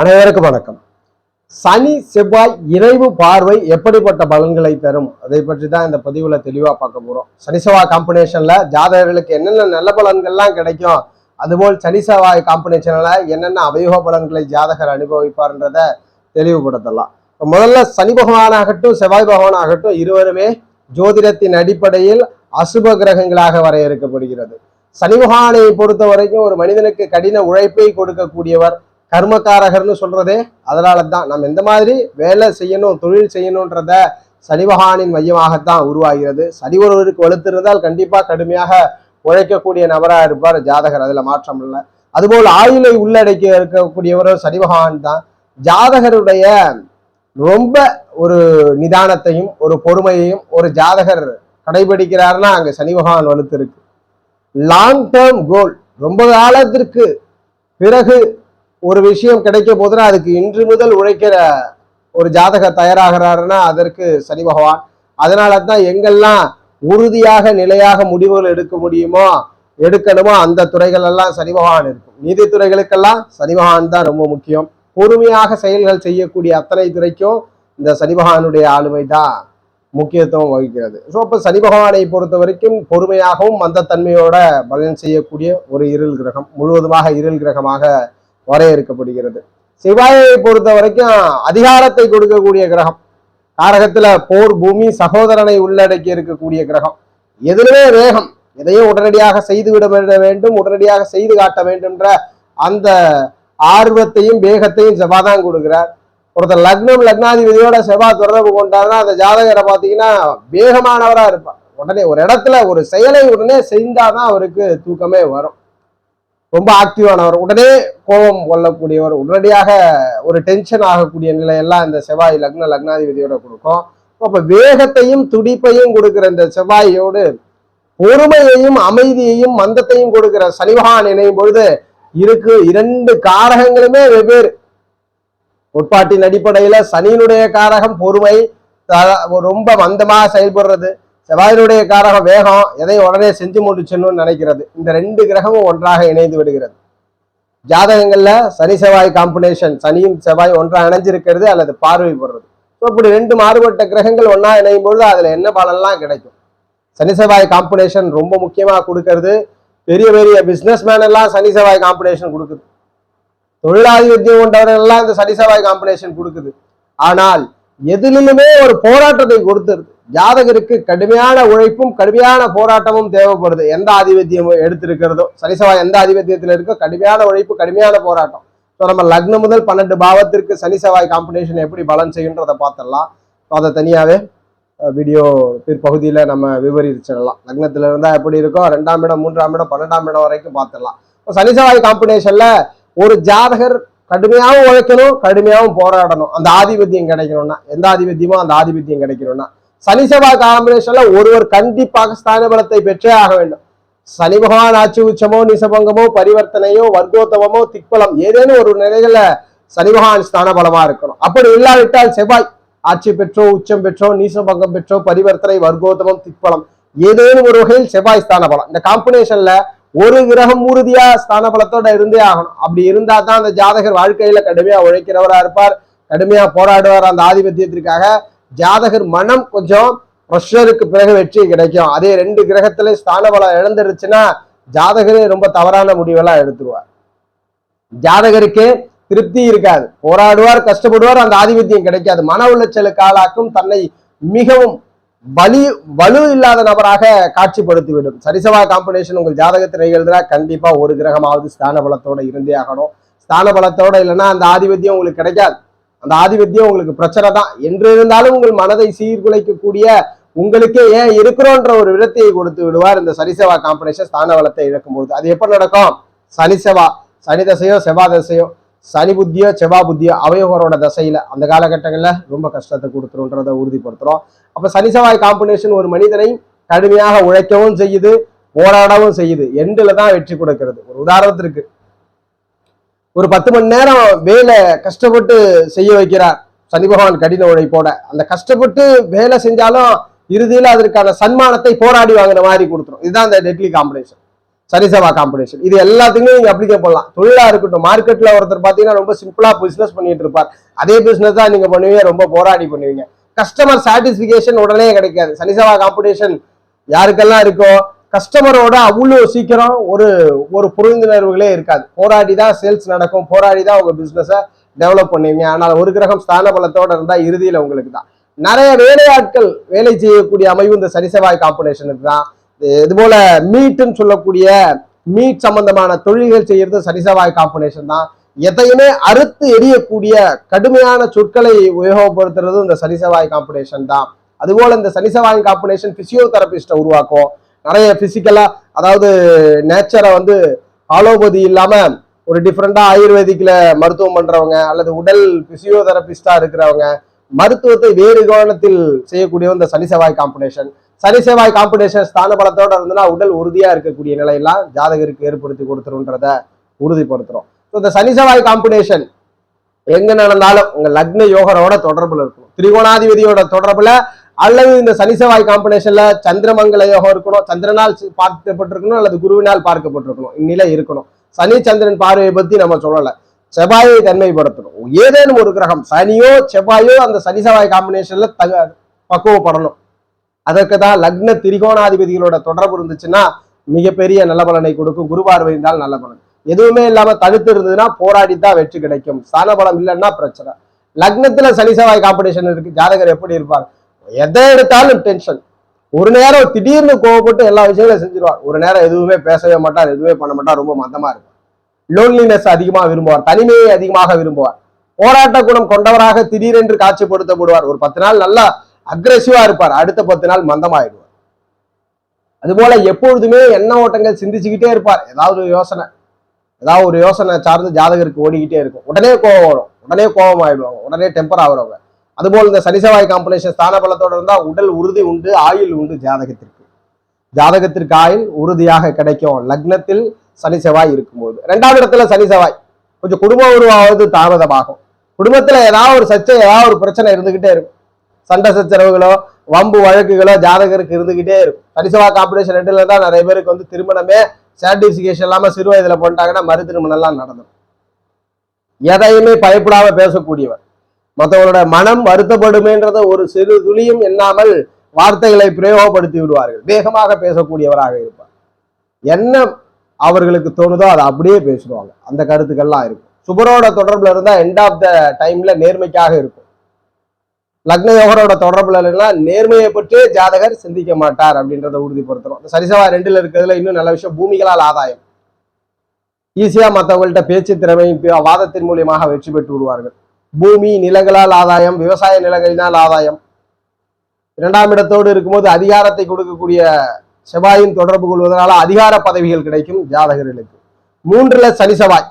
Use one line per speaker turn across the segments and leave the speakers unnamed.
அனைவருக்கும் வணக்கம். சனி செவ்வாய் இணைவு பார்வை எப்படிப்பட்ட பலன்களை தரும்? அதை பற்றி தான் இந்த பதிவுல தெளிவா பார்க்க போறோம். சனி செவ்வாய் காம்பினேஷன்ல ஜாதகர்களுக்கு என்னென்ன நல்ல பலன்கள்லாம் கிடைக்கும்? அதுபோல் சனி செவ்வாய் காம்பினேஷன்ல என்னென்ன அபயோக பலன்களை ஜாதகர் அனுபவிப்பார்ன்றத தெளிவுபடுத்தலாம். முதல்ல சனி பகவானாகட்டும் செவ்வாய் பகவானாகட்டும் இருவருமே ஜோதிடத்தின் அடிப்படையில் அசுப கிரகங்களாக வரையறுக்கப்படுகிறது. சனி பகவானை பொறுத்த வரைக்கும் ஒரு மனிதனுக்கு கடின உழைப்பை கொடுக்கக்கூடியவர் கர்மக்காரகர்னு சொல்றது அதனால தான் நம்ம எந்த மாதிரி வேலை செய்யணும் தொழில் செய்யணுன்றத சனிபகவானின் மையமாகத்தான் உருவாகிறது. சனி ஒருவருக்கு வலுத்திருந்தால் கண்டிப்பாக கடுமையாக உழைக்கக்கூடிய நபராக இருப்பார் ஜாதகர் அதில் மாற்றம் இல்லை. அதுபோல் ஆயுளை உள்ளடக்கி இருக்கக்கூடியவரும் சனிபகவான் தான். ஜாதகருடைய ரொம்ப ஒரு நிதானத்தையும் ஒரு பொறுமையையும் ஒரு ஜாதகர் கடைபிடிக்கிறாருன்னா அங்கே சனி பகவான் வலுத்து இருக்கு லாங் டேர்ம் கோல் ரொம்ப காலத்திற்கு பிறகு ஒரு விஷயம் கிடைக்க போதுன்னா அதுக்கு இன்று முதல் உழைக்கிற ஒரு ஜாதகர் தயாராகிறாருன்னா அதற்கு சனி பகவான். அதனால தான் எங்கெல்லாம் உறுதியாக நிலையாக முடிவுகள் எடுக்க முடியுமோ எடுக்கணுமோ அந்த துறைகள் எல்லாம் சனி பகவான் இருக்கும். நீதித்துறைகளுக்கெல்லாம் சனி பகவான் தான் ரொம்ப முக்கியம். பொறுமையாக செயல்கள் செய்யக்கூடிய அத்தனை துறைக்கும் இந்த சனி பகவானுடைய ஆளுமை தான் முக்கியத்துவம் வகிக்கிறது. ஸோ அப்போ சனி பகவானை பொறுத்த வரைக்கும் பொறுமையாகவும் மந்தத்தன்மையோட பலன் செய்யக்கூடிய ஒரு இருள் கிரகம் முழுவதுமாக இருள் கிரகமாக வரையறுக்கப்படுகிறது. செவ்வாயை பொறுத்த வரைக்கும் அதிகாரத்தை கொடுக்கக்கூடிய கிரகம். காரகத்துல போர் பூமி சகோதரனை உள்ளடக்கி இருக்கக்கூடிய கிரகம். எதிலுமே வேகம் எதையும் உடனடியாக செய்து விட வேண்டும் உடனடியாக செய்து காட்ட வேண்டும்ன்ற அந்த ஆர்வத்தையும் வேகத்தையும் செவ்வா தான் கொடுக்கிறார். ஒருத்தர் லக்னம் லக்னாதிபதியோட செவ்வா தொடர்பு கொண்டாருன்னா அந்த ஜாதகரை பார்த்தீங்கன்னா வேகமானவரா இருப்பார். உடனே ஒரு இடத்துல ஒரு செயலை உடனே செய்தாதான் அவருக்கு தூக்கமே வரும். ரொம்ப ஆக்டிவானவர் உடனே கோபம் கொள்ளக்கூடியவர் உடனடியாக ஒரு டென்ஷன் ஆகக்கூடிய நிலையெல்லாம் இந்த செவ்வாய் லக்ன லக்னாதிபதியோட கொடுக்கும். அப்ப வேகத்தையும் துடிப்பையும் கொடுக்கிற இந்த செவ்வாயோடு பொறுமையையும் அமைதியையும் மந்தத்தையும் கொடுக்கிற சனிவகான் இணையும் பொழுது இருக்கு இரண்டு காரகங்களுமே வெவ்வேறு. உட்பாட்டின் அடிப்படையில சனியினுடைய காரகம் பொறுமை ரொம்ப மந்தமாக செயல்படுறது. செவ்வாயினுடைய காரகம் வேகம் எதை உடனே செஞ்சு முடிச்சணும்னு நினைக்கிறது. இந்த ரெண்டு கிரகமும் ஒன்றாக இணைந்து விடுகிறது. ஜாதகங்கள்ல சனி செவ்வாய் காம்பினேஷன் சனியும் செவ்வாய் ஒன்றாக இணைஞ்சிருக்கிறது அல்லது பார்வை போடுறது. ஸோ இப்படி ரெண்டு மாறுபட்ட கிரகங்கள் ஒன்றா இணையும் பொழுது அதுல என்ன பலன்லாம் கிடைக்கும்? சனி செவ்வாய் காம்பினேஷன் ரொம்ப முக்கியமா கொடுக்கறது. பெரிய பெரிய பிசினஸ் மேன் எல்லாம் சனி செவ்வாய் காம்பினேஷன் கொடுக்குது. தொழிலாதிபத்தியம் கொண்டவர்கள் எல்லாம் இந்த சனி செவ்வாய் காம்பினேஷன் கொடுக்குது. ஆனால் எதிலுமே ஒரு போராட்டத்தை கொடுத்துருது. ஜாதகருக்கு கடுமையான உழைப்பும் கடுமையான போராட்டமும் தேவைப்படுது. எந்த ஆதிபத்தியம் எடுத்திருக்கிறதோ சனிசவாய் எந்த ஆதிபத்தியத்தில் இருக்கோ கடுமையான உழைப்பு கடுமையான போராட்டம். ஸோ நம்ம லக்னம் முதல் பன்னெண்டு பாவத்திற்கு சனி செவ்வாய் காம்பினேஷன் எப்படி பலன் செய்யுன்றதை பார்த்துடலாம். அதை தனியாகவே வீடியோ பிற்பகுதியில் நம்ம விவரிச்சிடலாம். லக்னத்தில் இருந்தால் எப்படி இருக்கோ ரெண்டாம் இடம் மூன்றாம் இடம் பன்னெண்டாம் இடம் வரைக்கும் பார்த்துடலாம். சனி செவ்வாய் காம்பினேஷனில் ஒரு ஜாதகர் கடுமையாகவும் உழைக்கணும் கடுமையாகவும் போராடணும். அந்த ஆதிபத்தியம் கிடைக்கணும்னா எந்த ஆதிபத்தியமோ அந்த ஆதிபத்தியம் கிடைக்கணும்னா சனி செவ்வாய் காம்பினேஷன்ல ஒருவர் கண்டிப்பாக ஸ்தான பலத்தை பெற்றே ஆக வேண்டும். சனி பகவான் ஆட்சி உச்சமோ நிசபங்கமோ பரிவர்த்தனையோ வர்க்கோத்தவமோ திக்பலம் ஏதேனும் ஒரு நிலைகள சனி பகவான் ஸ்தான பலமா இருக்கணும். அப்படி இல்லாவிட்டால் செவ்வாய் ஆட்சி பெற்றோ உச்சம் பெற்றோ நீசபங்கம் பெற்றோ பரிவர்த்தனை வர்க்கோத்தமம் திக்பலம் ஏதேனும் ஒரு வகையில் செவ்வாய் ஸ்தான பலம் இந்த காம்பினேஷன்ல ஒரு கிரகம் உறுதியா ஸ்தான பலத்தோட இருந்தே ஆகணும். அப்படி இருந்தா தான் அந்த ஜாதகர் வாழ்க்கையில கடுமையா உழைக்கிறவரா இருப்பார் கடுமையா போராடுவார் அந்த ஆதிபத்தியத்திற்காக. ஜாதகர் மனம் கொஞ்சம் ப்ரெஷருக்கு பிறகு வெற்றி கிடைக்கும். அதே ரெண்டு கிரகத்துல ஸ்தான பலம் இழந்துருச்சுன்னா ஜாதகரே ரொம்ப தவறான முடிவெல்லாம் எடுத்துருவார். ஜாதகருக்கு திருப்தி இருக்காது. போராடுவார் கஷ்டப்படுவார் அந்த ஆதிபத்தியம் கிடைக்காது. மன உளைச்சலுக்கு ஆளாக்கும் தன்னை மிகவும் வலி வலு இல்லாத நபராக காட்சிப்படுத்திவிடும். சரிசவா காம்பினேஷன் உங்கள் ஜாதகத்தில் நிகழ்ந்தா கண்டிப்பா ஒரு கிரகமாவது ஸ்தான பலத்தோட இருந்தே ஆகணும். ஸ்தான பலத்தோட இல்லைன்னா அந்த ஆதிபத்தியம் உங்களுக்கு கிடைக்காது. அந்த ஆதிபத்தியம் உங்களுக்கு பிரச்சனை தான். என்று இருந்தாலும் உங்கள் மனதை சீர்குலைக்கக்கூடிய உங்களுக்கே ஏன் இருக்கிறோன்ற ஒரு விதத்தை கொடுத்து விடுவார் இந்த சனிசேவா காம்பினேஷன் ஸ்தான வளத்தை இழக்கும்போது அது எப்ப நடக்கும்? சனிசெவா சனி தசையோ செவ்வா தசையோ சனி புத்தியோ செவ்வா புத்தியோ அவயோகரோட தசையில அந்த காலகட்டங்களில் ரொம்ப கஷ்டத்தை கொடுத்துருன்றதை உறுதிப்படுத்துறோம். அப்ப சனி செவ்வாய் காம்பினேஷன் ஒரு மனிதனை கடுமையாக உழைக்கவும் செய்யுது போராடவும் செய்யுது. எண்டுல தான் வெற்றி கொடுக்கிறது. ஒரு உதாரணத்திற்கு ஒரு பத்து மணி நேரம் வேலை கஷ்டப்பட்டு செய்ய வைக்கிறார் சனி பகவான் கடின உழைப்போட. அந்த கஷ்டப்பட்டு வேலை செஞ்சாலும் இறுதியில் அதற்கான சன்மானத்தை போராடி வாங்குற மாதிரி கொடுத்துரும். இதுதான் இந்த டெட்லி காம்படிஷன் சரிசவா காம்படிஷன் இது எல்லாத்துக்குமே நீங்க அப்ளிகே பண்ணலாம். தொழிலா இருக்கட்டும் மார்க்கெட்ல ஒருத்தர் பாத்தீங்கன்னா ரொம்ப சிம்பிளா பிசினஸ் பண்ணிட்டு இருப்பார். அதே பிசினஸ் தான் நீங்க பண்ணுவீங்க ரொம்ப போராடி பண்ணுவீங்க. கஸ்டமர் சாட்டிஸ்பிகேஷன் உடனே கிடைக்காது. சனிசவா காம்படிஷன் யாருக்கெல்லாம் இருக்கோ கஸ்டமரோட அவ்வளோ சீக்கிரம் ஒரு ஒரு புரிந்துணர்வுகளே இருக்காது. போராடி தான் சேல்ஸ் நடக்கும் போராடி தான் உங்கள் பிஸ்னஸை டெவலப் பண்ணுவீங்க. ஆனால் ஒரு கிரகம் ஸ்தான பலத்தோடு இருந்தால் இறுதியில் உங்களுக்கு தான். நிறைய வேலையாட்கள் வேலை செய்யக்கூடிய அமைவு இந்த சனி செவ்வாய் காம்பினேஷனுக்கு தான் இது போல சொல்லக்கூடிய மீட் சம்பந்தமான தொழில்கள் செய்யறது சனிசவாய் காம்பினேஷன் தான். எதையுமே அறுத்து எரியக்கூடிய கடுமையான சொற்களை உபயோகப்படுத்துறது இந்த சனிசவாய் காம்பினேஷன் தான். அதுபோல இந்த சனிசவாய் காம்பினேஷன் பிசியோதெரபிஸ்ட உருவாக்கும். நிறைய பிசிக்கலா அதாவது நேச்சரை வந்து ஆலோபதி இல்லாம ஒரு டிஃப்ரெண்டா ஆயுர்வேதிக்ல மருத்துவம் பண்றவங்க அல்லது உடல் பிசியோதெரபிஸ்டா இருக்கிறவங்க மருத்துவத்தை வேறு கோணத்தில் செய்யக்கூடிய இந்த சனி செவ்வாய் காம்பினேஷன் சனி செவ்வாய் காம்பினேஷன் ஸ்தான பலத்தோட இருந்ததுன்னா உடல் உறுதியா இருக்கக்கூடிய நிலையெல்லாம் ஜாதகருக்கு ஏற்படுத்தி கொடுத்துருன்றத உறுதிப்படுத்துறோம். ஸோ இந்த சனி செவ்வாய் காம்பினேஷன் எங்க நடந்தாலும் உங்க லக்ன யோகரோட தொடர்புல இருக்கணும். திரிகோணாதிபதியோட தொடர்புல அல்லது இந்த சனி செவ்வாய் காம்பினேஷன்ல சந்திரமங்கல யோகம் இருக்கணும் சந்திரனால் பார்க்கப்பட்டிருக்கணும் அல்லது குருவினால் பார்க்கப்பட்டிருக்கணும் இந்நிலை இருக்கணும். சனி சந்திரன் பார்வையை பத்தி நம்ம சொல்லல. செவ்வாயை தன்மைப்படுத்தணும். ஏதேனும் ஒரு கிரகம் சனியோ செவ்வாயோ அந்த சனி செவ்வாய் காம்பினேஷன்ல தக பக்குவப்படணும். அதற்கு தான் லக்ன திரிகோணாதிபதிகளோட தொடர்பு இருந்துச்சுன்னா மிகப்பெரிய நல்ல பலனை கொடுக்கும். குரு பார்வை இருந்தால் நல்ல பலன். எதுவுமே இல்லாம தடுத்து இருந்ததுன்னா போராடி தான் வெற்றி கிடைக்கும். ஸ்தான பலம் இல்லைன்னா பிரச்சனை. லக்னத்துல சனி செவ்வாய் காம்படிஷன் இருக்கு. ஜாதகர் எப்படி இருப்பார்? எதை எடுத்தாலும் டென்ஷன் ஒரு நேரம் திடீர்னு கோவப்பட்டு எல்லா விஷயங்களும் செஞ்சிருவார் ஒரு நேரம் எதுவுமே பேசவே மாட்டார் எதுவுமே பண்ண மாட்டார் ரொம்ப மந்தமா இருக்கும் லோன்லினஸ் அதிகமாக விரும்புவார் தனிமையை அதிகமாக விரும்புவார். போராட்ட குணம் கொண்டவராக திடீரென்று காட்சிப்படுத்தப்படுவார். ஒரு பத்து நாள் நல்லா அக்ரெசிவா இருப்பார் அடுத்த பத்து நாள் மந்தமாயிடுவார். அதுபோல எப்பொழுதுமே எண்ண ஓட்டங்கள் சிந்திச்சுக்கிட்டே இருப்பார். ஏதாவது ஒரு யோசனை ஏதாவது ஒரு யோசனை சார்ந்து ஜாதகருக்கு ஓடிக்கிட்டே இருக்கும். உடனே கோவம் வரும் உடனே கோபம் ஆயிடுவாங்க உடனே டெம்பர் ஆகுறவங்க. அதுபோல் இந்த சனிசவாய் காம்பனேஷன் ஸ்தான பலத்தோடு இருந்தால் உடல் உறுதி உண்டு ஆயுள் உண்டு ஜாதகத்திற்கு. ஜாதகத்திற்கு ஆயுள் உறுதியாக கிடைக்கும். லக்னத்தில் சனி செவ்வாய் இருக்கும்போது. ரெண்டாவது இடத்துல சனி செவ்வாய் கொஞ்சம் குடும்ப உருவாவது தாமதமாகும். குடும்பத்தில் ஏதாவது ஒரு சர்ச்சை ஏதாவது ஒரு பிரச்சனை இருந்துகிட்டே இருக்கும். சண்டை சச்சரவுகளோ வம்பு வழக்குகளோ ஜாதகருக்கு இருந்துகிட்டே இருக்கும். சனிசவாய் காம்பினேஷன் ரெண்டுல தான் நிறைய பேருக்கு வந்து திருமணமே சர்டிபிகேஷன் இல்லாமல் சிறு வயதில் போட்டாங்கன்னா மறு திருமணம் எல்லாம் நடந்துடும் எதையுமே பயப்படாம பேசக்கூடியவர். மற்றவங்களோட மனம் வருத்தப்படுமேன்றத ஒரு சிறு துளியும் எண்ணாமல் வார்த்தைகளை பிரயோகப்படுத்தி விடுவார்கள். வேகமாக பேசக்கூடியவராக இருப்பார். என்ன அவர்களுக்கு தோணுதோ அதை அப்படியே பேசுவாங்க. அந்த கருத்துக்கள்லாம் இருக்கும். சுபரோட தொடர்புல இருந்தா எண்ட் ஆஃப் த டைம்ல நேர்மைக்காக இருக்கும். லக்ன யோகரோட தொடர்புல இல்லைன்னா நேர்மையை பற்றியே ஜாதகர் சிந்திக்க மாட்டார் அப்படின்றத உறுதிப்படுத்துறோம். இந்த சரிசவா ரெண்டுல இருக்கிறதுல இன்னும் நல்ல விஷயம் பூமிகளால் ஆதாயம். ஈஸியா மற்றவங்கள்ட்ட பேச்சு திறமை வாதத்தின் மூலியமாக வெற்றி பெற்று விடுவார்கள். பூமி நிலங்களால் ஆதாயம் விவசாய நிலங்களினால் ஆதாயம். இரண்டாம் இடத்தோடு இருக்கும்போது அதிகாரத்தை கொடுக்கக்கூடிய செவ்வாயின் தொடர்பு கொள்வதனால அதிகார பதவிகள் கிடைக்கும் ஜாதகர்களுக்கு. மூன்றுல சனி செவ்வாய்.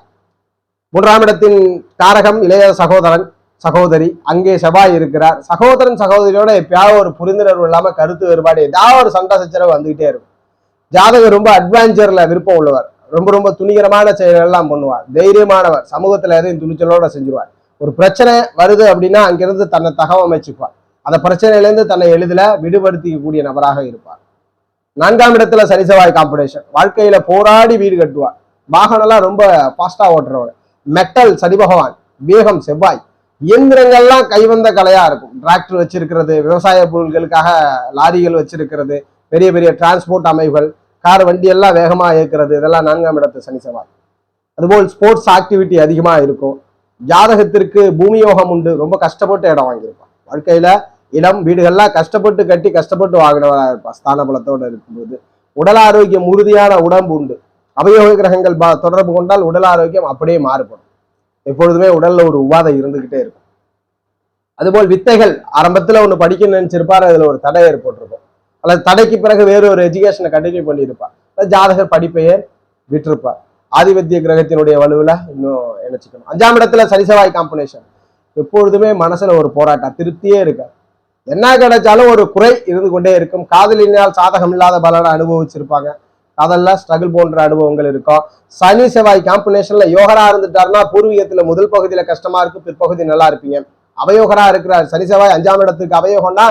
மூன்றாம் இடத்தின் காரகம் இளைய சகோதரன் சகோதரி. அங்கே செவ்வாய் இருக்கிறார். சகோதரன் சகோதரியோட எப்பயாவது ஒரு புரிந்துணர்வு இல்லாம கருத்து வேறுபாடு ஏதாவது ஒரு சண்டை சச்சரவு வந்துகிட்டே இருக்கும். ஜாதகர் ரொம்ப அட்வான்ச்சர்ல விருப்பம் உள்ளவர். ரொம்ப ரொம்ப துணிகரமான செயல்கள் எல்லாம் பண்ணுவார். தைரியமானவர். சமூகத்துல எதையும் துணிச்சலோட செஞ்சுருவார். ஒரு பிரச்சனை வருது அப்படின்னா அங்கிருந்து தன்னை தகவமைச்சுக்குவார் அந்த பிரச்சனையிலேருந்து தன்னை எளிதில் விடுபடுத்திக்கக்கூடிய நபராக இருப்பார். நான்காம் இடத்துல சரிசவாய் காம்படிஷன். வாழ்க்கையில போராடி வீடு கட்டுவார். வாகனம்லாம் ரொம்ப ஃபாஸ்டா ஓட்டுறவர். மெட்டல் சனி பகவான் வேகம் செவ்வாய் இயந்திரங்கள்லாம் கைவந்த கலையா இருக்கும். டிராக்டர் வச்சிருக்கிறது விவசாய பொருட்களுக்காக லாரிகள் வச்சிருக்கிறது பெரிய பெரிய டிரான்ஸ்போர்ட் அமைப்புகள் கார் வண்டி எல்லாம் வேகமா இயக்கிறது இதெல்லாம் நான்காம் இடத்து சனி செவ்வாய் அதுபோல் ஸ்போர்ட்ஸ் ஆக்டிவிட்டி அதிகமா இருக்கும். ஜாதகத்திற்கு பூமி யோகம் உண்டு. ரொம்ப கஷ்டப்பட்டு இடம் வாங்கியிருப்பான். வாழ்க்கையில இடம் வீடுகள்லாம் கஷ்டப்பட்டு கட்டி கஷ்டப்பட்டு வாங்கினவராக இருப்பான் ஸ்தான பலத்தோடு இருக்கும்போது உடல் ஆரோக்கியம் உறுதியான உடம்பு உண்டு. அவயோக கிரகங்கள் தொடர்பு கொண்டால் உடல் ஆரோக்கியம் அப்படியே மாறுபடும். எப்பொழுதுமே உடல்ல ஒரு உபாதை இருந்துகிட்டே இருக்கும். அதுபோல் வித்தைகள் ஆரம்பத்துல ஒண்ணு படிக்கணும்னு நினைச்சிருப்பார் அதுல ஒரு தடை ஏற்பட்டிருக்கும். அல்லது தடைக்கு பிறகு வேறு ஒரு எஜுகேஷனை கண்டினியூ பண்ணியிருப்பார். ஜாதகர் படிப்பையே விட்டிருப்பார்? ஆதிபத்திய கிரகத்தினுடைய வலுவில் இன்னும் நினைச்சுக்கணும் அஞ்சாம் இடத்துல சரிசவாய் காம்பினேஷன் எப்பொழுதுமே மனசுல ஒரு போராட்டம் திருப்தியே இருக்காது. என்ன கிடைச்சாலும் ஒரு குறை இருந்து கொண்டே இருக்கும். காதலினால் சாதகம் இல்லாத பலனை அனுபவிச்சிருப்பாங்க. காதல்ல ஸ்ட்ரகிள் போன்ற அனுபவங்கள் இருக்கும். சனி செவ்வாய் காம்பினேஷன்ல யோகரா இருந்துட்டாருன்னா பூர்வீகத்துல முதல் பகுதியில கஷ்டமா இருக்கும் பிற்பகுதி நல்லா இருப்பீங்க. அவயோகரா இருக்கிறார். சனி செவ்வாய் அஞ்சாம் இடத்துக்கு அவயோகம்னா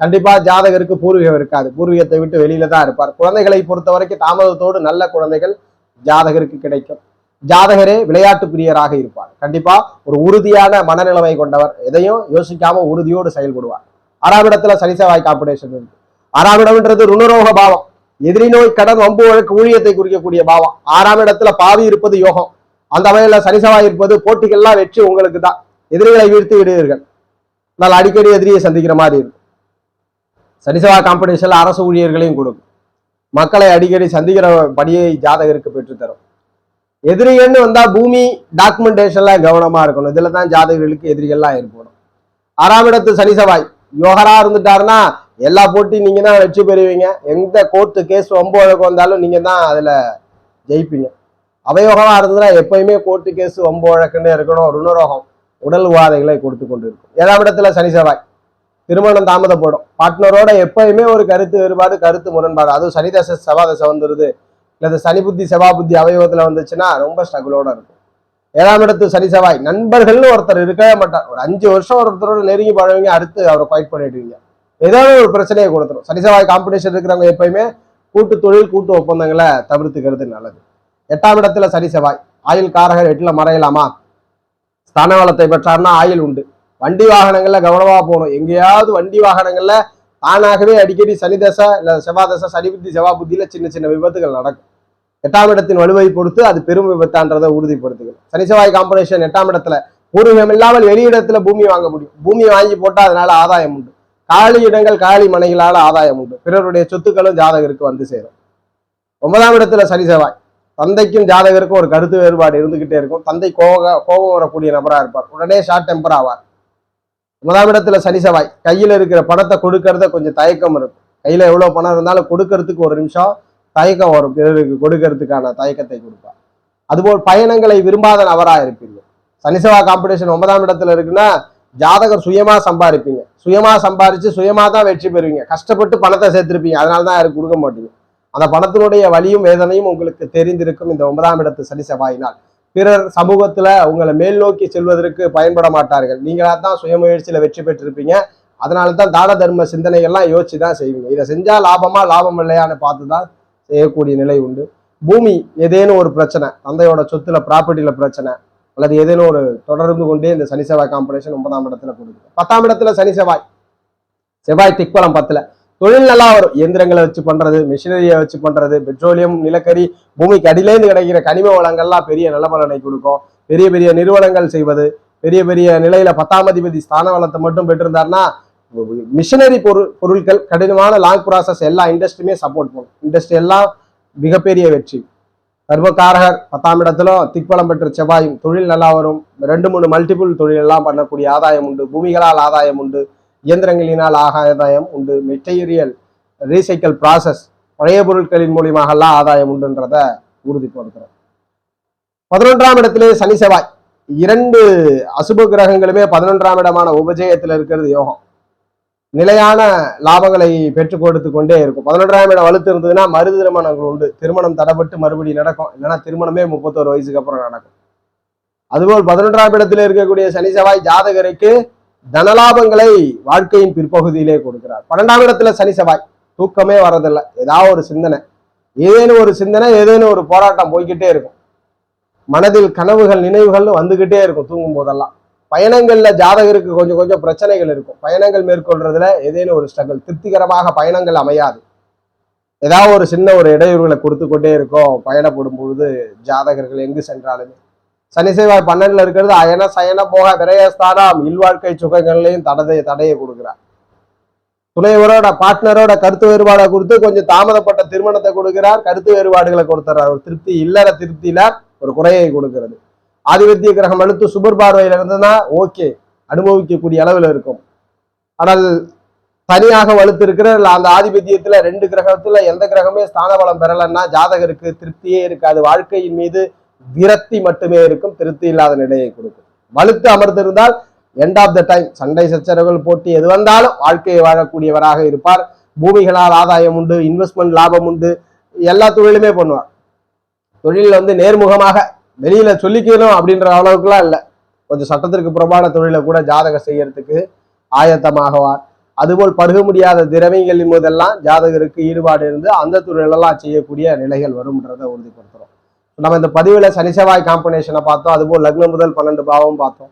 கண்டிப்பா ஜாதகருக்கு பூர்வீகம் இருக்காது. பூர்வீகத்தை விட்டு வெளியில தான் இருப்பார். குழந்தைகளை பொறுத்த வரைக்கும் தாமதத்தோடு நல்ல குழந்தைகள் ஜாதகருக்கு கிடைக்கும். ஜாதகரே விளையாட்டு பிரியராக இருப்பார். கண்டிப்பா ஒரு உறுதியான மனநிலைமை கொண்டவர் எதையும் யோசிக்காம உறுதியோடு செயல்படுவார். ஆறாம் இடத்துல சனிசவாய் காம்பினேஷன் இருக்கு. ஆறாம் இடம்ன்றது ருணரோக பாவம். எதிரி நோய் கடன் வம்பு வழக்கு ஊழியத்தை குறிக்கக்கூடிய பாவம். ஆறாம் இடத்துல பாவி இருப்பது யோகம். அந்த வகையில சனிசவாய் இருப்பது போட்டிகள்லாம் வெற்றி உங்களுக்கு தான். எதிரிகளை வீழ்த்து விடுவீர்கள். ஆனால் அடிக்கடி எதிரியை சந்திக்கிற மாதிரி இருக்கும். சனிசவாய் காம்படிஷன்ல அரசு ஊழியர்களையும் கொடுக்கும். மக்களை அடிக்கடி சந்திக்கிற படியை ஜாதகருக்கு பெற்றுத்தரும். எதிரிகள்னு வந்தா பூமி டாக்குமெண்டேஷன்லாம் கவனமா இருக்கணும். இதுல தான் ஜாதகர்களுக்கு எதிரிகள்லாம் ஏற்படும் ஆறாம் இடத்து சனி செவ்வாய். யோகரா இருந்துட்டாருன்னா எல்லா போட்டியும் நீங்க தான் வெற்றி பெறுவீங்க. எந்த கோர்ட்டு கேஸ் ரொம்ப வழக்கு வந்தாலும் நீங்க தான் அதுல ஜெயிப்பீங்க. அவயோகமா இருந்ததுன்னா எப்பயுமே கோர்ட்டு கேஸ் ரொம்ப வழக்குன்னு இருக்கணும். ருணரோகம் உடல் உபாதைகளை கொடுத்து கொண்டு இருக்கும் ஏழாம் இடத்துல சனி செவ்வாய். திருமணம் தாமதப்படும். பார்ட்னரோட எப்பயுமே ஒரு கருத்து வேறுபாடு கருத்து முரண்பாடு. அதுவும் சனிதசை செவாதசை வந்துருது. இல்லை சனி புத்தி செவா புத்தி அவயவத்தில் வந்துச்சுன்னா ரொம்ப ஸ்ட்ரகிளோட இருக்கும். ஏழாம் இடத்து சனி செவ்வாய். நண்பர்கள்னு ஒருத்தர் இருக்கவே மாட்டார். ஒரு அஞ்சு வருஷம் ஒருத்தரோட நெருங்கி பழவீங்க அடுத்து அவரை ஃபைட் பண்ணிடுவீங்க. ஏதாவது ஒரு பிரச்சனையை கொடுத்துரும். சனி செவ்வாய் காம்படிஷன் இருக்கிறவங்க எப்பயுமே கூட்டு தொழில் கூட்டு ஒப்பந்தங்களை தவிர்த்துக்கிறது நல்லது. எட்டாம் இடத்துல சனி செவ்வாய். ஆயுள் காரகர் எட்டில் மறையலாமா? ஸ்தானவளத்தை பெற்றார்னா ஆயுள் உண்டு. வண்டி வாகனங்கள்ல கவனமா போகணும். எங்கேயாவது வண்டி வாகனங்கள்ல தானாகவே அடிக்கடி சனி தசை இல்ல செவ்வாய் தசை சனி புத்தி செவ்வாய் புத்தியில சின்ன சின்ன விபத்துகள் நடக்கும். எட்டாம் இடத்தின் வலுவை பொறுத்து அது பெரும் விபத்தான்றதை உறுதிப்படுத்துகிறது. சனி செவ்வாய் காம்பனேஷன் எட்டாம் இடத்துல பூர்வீகம் இல்லாமல் வெளியிடத்துல பூமி வாங்க முடியும். பூமி வாங்கி போட்டால் அதனால ஆதாயம் உண்டு. காலி இடங்கள் காலி மனைகளால ஆதாயம் உண்டு. பிறருடைய சொத்துக்களும் ஜாதகருக்கு வந்து சேரும். ஒன்பதாம் இடத்துல சனி செவ்வாய். தந்தைக்கும் ஜாதகருக்கும் ஒரு கருத்து வேறுபாடு இருந்துகிட்டே இருக்கும். தந்தை கோப கோபம் வரக்கூடிய நபராக இருப்பார். உடனே ஷார்ட் டெம்பர் ஆவார். ஒன்பதாம் இடத்துல சனி செவ்வாய். கையில் இருக்கிற பணத்தை கொடுக்கறத கொஞ்சம் தயக்கம் இருக்கும். கையில் எவ்வளோ பணம் இருந்தாலும் கொடுக்கறதுக்கு ஒரு நிமிஷம் தயக்கம் வரும். பிறருக்கு கொடுக்கறதுக்கான தயக்கத்தை கொடுப்பார் அதுபோல் பயணங்களை விரும்பாத நபராக இருப்பீங்க சனி செவ்வாய் காம்படிஷன் ஒன்பதாம் இடத்துல இருக்குன்னா ஜாதகர் சுயமாக சம்பாதிப்பீங்க. சுயமாக சம்பாரித்து சுயமாக தான் வெற்றி பெறுவீங்க. கஷ்டப்பட்டு பணத்தை சேர்த்துருப்பீங்க. அதனால தான் யாருக்கு கொடுக்க மாட்டீங்க. அந்த பணத்தினுடைய வலியும் வேதனையும் உங்களுக்கு தெரிந்திருக்கும் இந்த ஒன்பதாம் இடத்து சனி செவ்வாயினால். பிறர் சமூகத்துல உங்களை மேல் நோக்கி செல்வதற்கு பயன்பட மாட்டார்கள். நீங்களா தான் சுயமுயற்சியில வெற்றி பெற்றிருப்பீங்க. அதனால தான் தான தர்ம சிந்தனைகள்லாம் யோசிச்சு தான் செய்வீங்க. இதை செஞ்சா லாபமா லாபம் இல்லையான்னு பார்த்து தான் செய்யக்கூடிய நிலை உண்டு. பூமி ஏதேனும் ஒரு பிரச்சனை தந்தையோட சொத்துல ப்ராப்பர்ட்டியில பிரச்சனை அல்லது ஏதேனும் ஒரு தொடர்ந்து கொண்டே இந்த சனி செவ்வாய் காம்பினேஷன் ஒன்பதாம் இடத்துல கொடுக்குது. பத்தாம் இடத்துல சனி செவ்வாய். செவ்வாய் திக்பலம் பத்துல. தொழில் நல்லா வரும். இயந்திரங்களை வச்சு பண்றது மிஷினரியை வச்சு பண்றது பெட்ரோலியம் நிலக்கரி பூமிக்கு அடியிலேருந்து கிடைக்கிற கனிம வளங்கள்லாம் பெரிய நல்ல பலனை கொடுக்கும். பெரிய பெரிய நிறுவனங்கள் செய்வது பெரிய பெரிய நிலையில பத்தாம் அதிபதி ஸ்தான வளத்தை மட்டும் பெற்றிருந்தாருன்னா மிஷினரி பொருள் பொருட்கள் கடினமான லாங் ப்ராசஸ் எல்லா இண்டஸ்ட்ரியுமே சப்போர்ட் பண்ணும். இண்டஸ்ட்ரி எல்லாம் மிகப்பெரிய வெற்றி. கர்மகாரகர் பத்தாம் இடத்திலும் திக்பலம் பெற்ற செவ்வாயும் தொழில் நல்லா வரும். ரெண்டு மூணு மல்டிபிள் தொழில் எல்லாம் பண்ணக்கூடிய ஆதாயம் உண்டு. பூமிகளால் ஆதாயம் உண்டு. இயந்திரங்களினால் ஆதாயம் உண்டு மெட்டீரியல் ரீசைக்கிள் ப்ராசஸ் பழைய பொருட்களின் மூலியமாகலாம் ஆதாயம் உண்டுன்றத உறுதிப்படுத்துறோம் பதினொன்றாம் இடத்திலே சனி செவ்வாய். இரண்டு அசுப கிரகங்களுமே பதினொன்றாம் இடமான உபஜயத்தில் இருக்கிறது யோகம். நிலையான லாபங்களை பெற்றுக் கொடுத்து கொண்டே இருக்கும். பதினொன்றாம் இடம் வலுத்து இருந்ததுன்னா மறு திருமணங்கள் உண்டு. திருமணம் தடைப்பட்டு மறுபடியும் நடக்கும். இல்லைன்னா திருமணமே முப்பத்தோரு வயசுக்கு அப்புறம் நடக்கும். அதுபோல் பதினொன்றாம் இடத்துல இருக்கக்கூடிய சனி செவ்வாய் ஜாதகருக்கு தனலாபங்களை வாழ்க்கையின் பிற்பகுதியிலே கொடுக்கிறார். பன்னெண்டாம் இடத்துல சனி செவ்வாய். தூக்கமே வர்றதில்லை. ஏதாவது ஒரு சிந்தனை. ஏதேனும் ஒரு சிந்தனை ஏதேனும் ஒரு போராட்டம் போய்கிட்டே இருக்கும். மனதில் கனவுகள் நினைவுகள்னு வந்துகிட்டே இருக்கும் தூங்கும் போதெல்லாம் பயணங்கள்ல ஜாதகருக்கு கொஞ்சம் கொஞ்சம் பிரச்சனைகள் இருக்கும். பயணங்கள் மேற்கொள்றதுல ஏதேனும் ஒரு ஸ்ட்ரகிள் திருப்திகரமாக பயணங்கள் அமையாது. ஏதாவது ஒரு சின்ன ஒரு இடையூறுகளை கொடுத்து கொண்டே இருக்கும். பயணப்படும் பொழுது ஜாதகர்கள் எங்கு சென்றாலுமே. சனி செவ்வாய் பன்னெண்டுல இருக்கிறது அயன சயன போக விரயஸ்தானம் இல்வாழ்க்கை சுகங்கள்லையும் தடதை தடையை கொடுக்கிறார். துணைவரோட பார்ட்னரோட கருத்து வேறுபாடை கொடுத்து கொஞ்சம் தாமதப்பட்ட திருமணத்தை கொடுக்கிறார். கருத்து வேறுபாடுகளை கொடுத்துறார். ஒரு திருப்தி இல்லற திருப்தியில ஒரு குறையை கொடுக்கிறது. ஆதிபத்திய கிரகம் அழுத்து சுபர் பார்வையில இருந்ததுன்னா ஓகே அனுபவிக்கக்கூடிய அளவில் இருக்கும். ஆனால் தனியாக வலுத்து இருக்கிற அந்த ஆதிபத்தியத்துல ரெண்டு கிரகத்துல எந்த கிரகமே ஸ்தான பலம் பெறலைன்னா ஜாதகருக்கு திருப்தியே இருக்காது. வாழ்க்கையின் மீது விரக்தி மட்டுமே இருக்கும் திருப்தி இல்லாத நிலையை கொடுக்கும். வலுத்து அமர்ந்திருந்தால் எண்ட் ஆஃப் த டைம் சண்டை சச்சரவுகள் போட்டி எது வந்தாலும் வாழ்க்கையை வாழக்கூடியவராக இருப்பார். பூமிகளால் ஆதாயம் உண்டு இன்வெஸ்ட்மெண்ட் லாபம் உண்டு எல்லா தொழிலுமே பண்ணுவார். தொழிலில் வந்து நேர்முகமாக வெளியில சொல்லிக்கணும் அப்படின்ற அளவுக்குலாம் இல்லை. கொஞ்சம் சட்டத்திற்கு புறமான தொழிலை கூட ஜாதகம் செய்யறதுக்கு ஆயத்தமாகவார். அதுபோல் பருக முடியாத திரவியங்களின் போதெல்லாம் ஜாதகருக்கு ஈடுபாடு இருந்து அந்த தொழிலெல்லாம் செய்யக்கூடிய நிலைகள் வரும்ன்றதை உறுதிப்படுத்துறோம். நம்ம இந்த பதிவில் சனி செவ்வாய் காம்பினேஷனை பார்த்தோம். அதுபோல் லக்னம் முதல் பன்னெண்டு பாவம் பார்த்தோம்.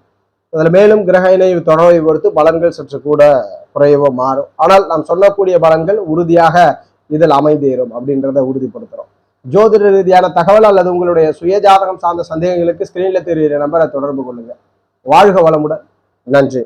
அதில் மேலும் கிரக இணைவு தொடர்பை பொறுத்து பலன்கள் சற்று கூட குறையவோ மாறும். ஆனால் நாம் சொல்லக்கூடிய பலன்கள் உறுதியாக இதில் அமைந்தேறும் அப்படின்றத உறுதிப்படுத்துகிறோம் ஜோதிட ரீதியான தகவல் அல்லது உங்களுடைய சுயஜாதகம் சார்ந்த சந்தேகங்களுக்கு ஸ்கிரீனில் தெரிகிற நம்பரை தொடர்பு கொள்ளுங்கள் வாழ்க வளமுடன். நன்றி.